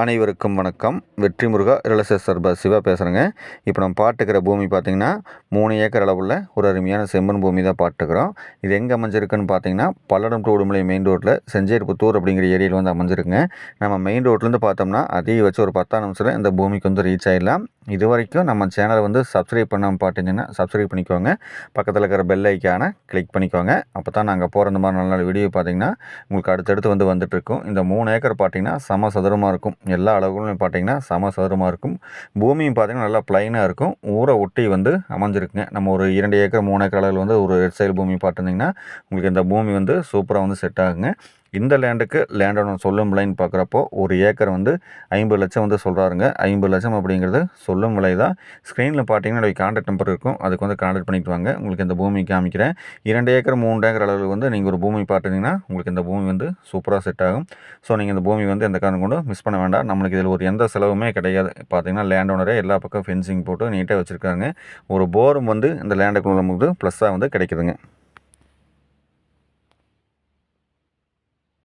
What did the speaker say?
அனைவருக்கும் வணக்கம். வெற்றி முருகா ரியல் சர்பா சிவா பேசுகிறேங்க இப்போ நம்ம பாட்டுக்கிற பூமி பார்த்திங்கன்னா மூணு ஏக்கர் அளவுள்ள ஒரு அருமையான செம்மண் பூமி தான் பாட்டுக்கிறோம். இது எங்கே அமைஞ்சிருக்குன்னு பார்த்தீங்கன்னா பல்லடம் டு உடுமலை மெயின் ரோட்டில் செஞ்சேர்புத்தூர் அப்படிங்கிற ஏரியாவில் வந்து அமைஞ்சிருக்குங்க. நம்ம மெயின் ரோட்லேருந்து பார்த்தோம்னா அதிக வச்சு ஒரு பத்தாம் நிமிஷத்தில் இந்த பூமிக்கு வந்து ரீச் ஆகிடலாம் இது வரைக்கும் நம்ம சேனலை வந்து சப்ஸ்கிரைப் பண்ணாமல் பார்த்தீங்கன்னா சப்ஸ்கிரைப் பண்ணிக்கோங்க. பக்கத்தில் இருக்கிற பெல் ஐக்கானை கிளிக் பண்ணிக்கோங்க. அப்போ தான் நாங்கள் போகிற இந்த மாதிரி நல்ல நல்ல வீடியோ பார்த்தீங்கன்னா உங்களுக்கு அடுத்தடுத்து வந்து வந்துட்டுருக்கும் இந்த மூணு ஏக்கர் பார்த்தீங்கன்னா சம சதுரமாக இருக்கும். எல்லா அளவுகளும் பார்த்தீங்கன்னா சம சதுரமாக இருக்கும். பூமியும் பார்த்தீங்கன்னா நல்லா ப்ளைனாக இருக்கும். ஊரை ஒட்டி வந்து அமைஞ்சிருக்குங்க. நம்ம ஒரு இரண்டு ஏக்கர் மூணு ஏக்கர் அளவில் வந்து ஒரு ரெட் சைடு பூமி பார்த்துருந்திங்கன்னா உங்களுக்கு இந்த பூமி வந்து சூப்பராக வந்து செட் ஆகுங்க. இந்த லேண்டுக்கு லேண்டோட சொல்லும் விலைன்னு பார்க்குறப்போ ஒரு ஏக்கர் வந்து ஐம்பது லட்சம் வந்து சொல்கிறாருங்க ஐம்பது லட்சம் அப்படிங்கிறது சொல்லும் விலை தான். ஸ்க்ரீனில் பார்த்தீங்கன்னா என்னுடைய கான்டாக்ட் நம்பர் இருக்கும். அதுக்கு வந்து கான்டாக்ட் பண்ணிட்டு வாங்க. உங்களுக்கு இந்த பூமி காமிக்கிறேன். இரண்டு ஏக்கர் மூணு ஏக்கர் அளவில் வந்து நீங்கள் ஒரு பூமி பார்த்தீங்கன்னா உங்களுக்கு இந்த பூமி வந்து சூப்பராக செட் ஆகும். ஸோ நீங்கள் இந்த பூமி வந்து எந்த காரணம் கொண்டு மிஸ் பண்ண வேண்டாம். நம்மளுக்கு இதில் ஒரு எந்த செலவுமே கிடையாது. பார்த்தீங்கன்னா லேண்ட் ஓனரே எல்லா பக்கம் ஃபென்சிங் போட்டு நீட்டாக வச்சுருக்காங்க. ஒரு போரும் வந்து இந்த லேண்டுக்குள்ள நமக்கு ப்ளஸ்ஸாக வந்து கிடைக்குதுங்க.